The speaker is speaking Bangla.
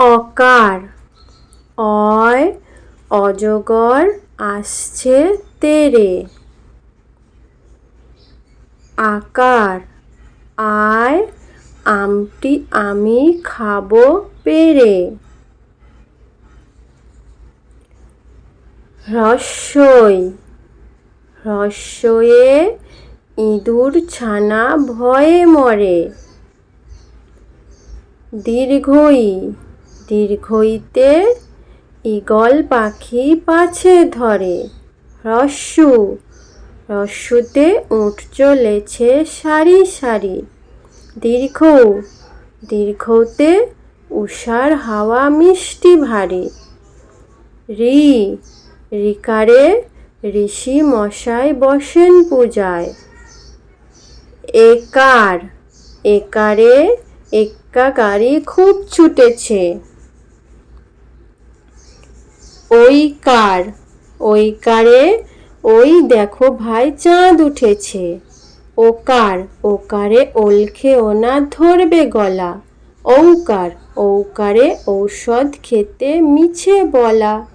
অকার। অয়, অজগর আসছে তেরে। আকার, আয়, আমটি আমি খাব পেরে। হ্রস্বই, হ্রস্বয়ে ইঁদুর ছানা ভয়ে মরে। দীর্ঘই দীর্ঘইতে ঈগল পাখি পাছে ধরে। রস্যু হ্রস্বতে উঠ চলেছে সারি সারি। দীর্ঘ, দীর্ঘতে উষার হাওয়া মিষ্টি ভারী। রি, রিকারে ঋষি মশাই বসেন পূজায়। একার, একারে এক্কা গাড়ি খুব ছুটেছে। ওইকার ওইকারে ওই কারে, ওই দেখো ভাই চাঁদ উঠেছে। ও ওকার ওকারে ওলখে ওনা ধরবে গলা। ঔকার, ঔকারে ঔষধ খেতে মিছে বলা।